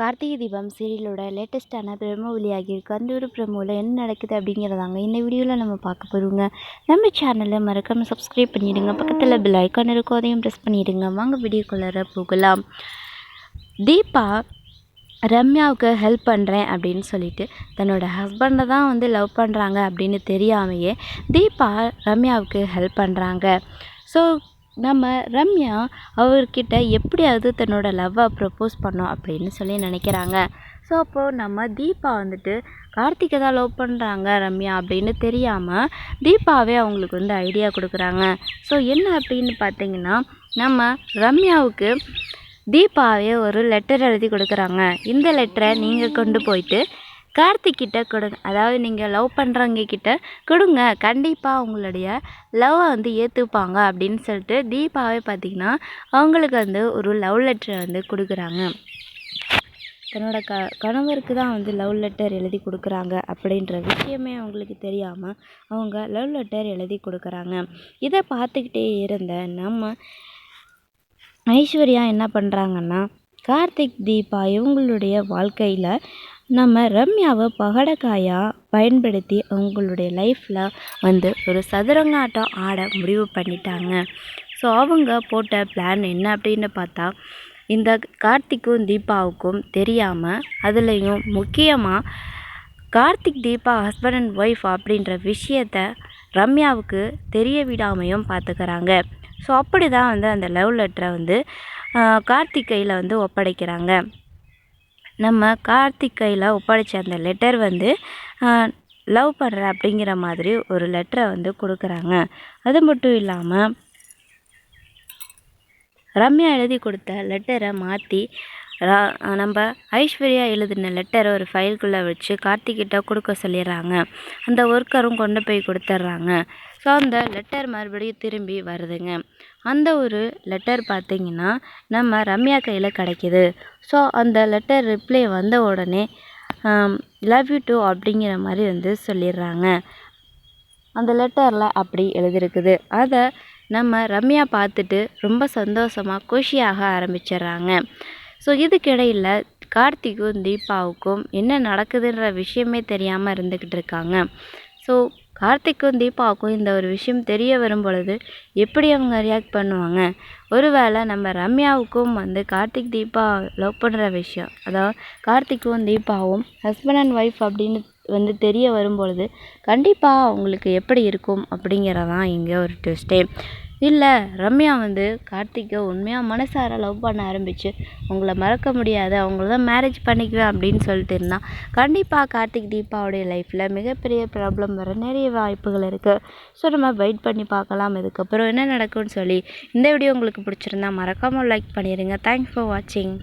கார்த்திகை தீபம் சீரியலோட லேட்டஸ்ட்டான பிரம்ம வெளியாகியிருக்கு அந்த ஒரு ப்ரெமோவில் என்ன நடக்குது அப்படிங்கிறதாங்க இந்த வீடியோவில் நம்ம பார்க்க போகிறோங்க நம்ம சேனலை மறக்காமல் சப்ஸ்கிரைப் பண்ணிவிடுங்க பக்கத்தில் பில் ஐக்கான் இருக்கும் அதையும் ப்ரெஸ் பண்ணிவிடுங்க வாங்க வீடியோக்குள்ளார போகலாம். தீபா ரம்யாவுக்கு ஹெல்ப் பண்ணுறேன் அப்படின்னு சொல்லிட்டு தன்னோட ஹஸ்பண்டை தான் வந்து லவ் பண்ணுறாங்க அப்படின்னு தெரியாமையே தீபா ரம்யாவுக்கு ஹெல்ப் பண்ணுறாங்க ஸோ நம்ம ரம்யா அவர்கிட்ட எப்படியாவது தன்னோட லவ்வை ப்ரப்போஸ் பண்ணோம் அப்படின்னு சொல்லி நினைக்கிறாங்க. ஸோ அப்போது நம்ம தீபா வந்துட்டு கார்த்திகை தான் லவ் பண்ணுறாங்க ரம்யா அப்படின்னு தெரியாமல் தீபாவே அவங்களுக்கு வந்து ஐடியா கொடுக்குறாங்க. ஸோ என்ன அப்படின்னு பார்த்தீங்கன்னா நம்ம ரம்யாவுக்கு தீபாவே ஒரு லெட்டர் எழுதி கொடுக்குறாங்க. இந்த லெட்டரை நீங்கள் கொண்டு போயிட்டு கார்த்திக்கிட்ட கொடுங்க. அதாவது நீங்கள் லவ் பண்ணுறவங்க கிட்ட கொடுங்க கண்டிப்பாக அவங்களுடைய லவ்வை வந்து ஏற்றுப்பாங்க அப்படின்னு சொல்லிட்டு தீபாவே பார்த்திங்கன்னா அவங்களுக்கு வந்து ஒரு லவ் லெட்டரை வந்து கொடுக்குறாங்க. தன்னோட க கணவருக்கு தான் வந்து லவ் லெட்டர் எழுதி கொடுக்குறாங்க அப்படின்ற விஷயமே அவங்களுக்கு தெரியாமல் அவங்க லவ் லெட்டர் எழுதி கொடுக்குறாங்க. இதை பார்த்துக்கிட்டே இருந்த நம்ம ஐஸ்வர்யா என்ன பண்ணுறாங்கன்னா கார்த்திக் தீபா இவங்களுடைய வாழ்க்கையில் நம்ம ரம்யாவை பகடக்காயாக பயன்படுத்தி அவங்களுடைய லைஃப்பில் வந்து ஒரு சதுரங்க ஆட்டம் ஆட முடிவு பண்ணிட்டாங்க. ஸோ அவங்க போட்ட பிளான் என்ன அப்படின்னு பார்த்தா இந்த கார்த்திக்கும் தீபாவுக்கும் தெரியாமல் அதுலேயும் முக்கியமாக Karthik Deepa husband and wife அப்படின்ற விஷயத்த ரம்யாவுக்கு தெரிய விடாமையும் பார்த்துக்கிறாங்க ஸோ அப்படி தான் வந்து அந்த லவ் லெட்டரை வந்து கார்த்திக் கையில் வந்து ஒப்படைக்கிறாங்க. நம்ம கார்த்திக் கையில் ஒப்படைச்ச அந்த லெட்டர் வந்து லவ் பண்ணுறேன் அப்படிங்கிற மாதிரி ஒரு லெட்டரை வந்து கொடுக்குறாங்க. அது மட்டும் இல்லாமல் ரம்யா எழுதி கொடுத்த லெட்டரை மாற்றி நம்ம ஐஸ்வர்யா எழுதின லெட்டரை ஒரு ஃபைல்குள்ளே வச்சு கார்த்திக்கிட்ட கொடுக்க சொல்லிடுறாங்க. அந்த ஒர்க்கரும் கொண்டு போய் கொடுத்துட்றாங்க. ஸோ அந்த லெட்டர் மறுபடியும் திரும்பி வருதுங்க. அந்த ஒரு லெட்டர் பார்த்திங்கன்னா நம்ம ரம்யா கையில் கிடைக்கிது. ஸோ அந்த லெட்டர் ரிப்ளை வந்த உடனே லவ் யூ டூ அப்படிங்கிற மாதிரி வந்து சொல்லிடுறாங்க. அந்த லெட்டரில் அப்படி எழுதியிருக்குது அதை நம்ம ரம்யா பார்த்துட்டு ரொம்ப சந்தோஷமாக குஷியாக ஆரம்பிச்சிடுறாங்க. ஸோ இதுக்கிடையில் கார்த்திக்கும் தீபாவுக்கும் என்ன நடக்குதுன்ற விஷயமே தெரியாமல் இருந்துக்கிட்டு இருக்காங்க. ஸோ கார்த்திக்கும் தீபாவுக்கும் இந்த ஒரு விஷயம் தெரிய வரும் பொழுது எப்படி அவங்க ரியாக்ட் பண்ணுவாங்க? ஒருவேளை நம்ம ரம்யாவுக்கும் வந்து கார்த்திக் தீபா லவ் பண்ணுற விஷயம் அதாவது கார்த்திக்கும் தீபாவும் ஹஸ்பண்ட் அண்ட் ஒய்ஃப் அப்படின்னு வந்து தெரிய வரும் பொழுது கண்டிப்பாக அவங்களுக்கு எப்படி இருக்கும் அப்படிங்கிறதான் இங்கே ஒரு ட்விஸ்ட்டே இல்லை ரம்யா வந்து கார்த்திக்கை உண்மையாக மனசார லவ் பண்ண ஆரம்பிச்சு உங்களை மறக்க முடியாது அவங்கள தான் மேரேஜ் பண்ணிக்குவேன் அப்படின்னு சொல்லிட்டு இருந்தான் கண்டிப்பாக கார்த்திக் தீபாவுடைய லைஃப்பில் மிகப்பெரிய ப்ராப்ளம் வர நிறைய வாய்ப்புகள் இருக்குது ஸோ நம்ம வெயிட் பண்ணி பார்க்கலாம். இதுக்கப்புறம் என்ன நடக்கும்னு சொல்லி இந்த வீடியோ உங்களுக்கு பிடிச்சிருந்தா மறக்காமல் லைக் பண்ணிடுங்க தேங்க்ஸ் ஃபார் வாட்சிங்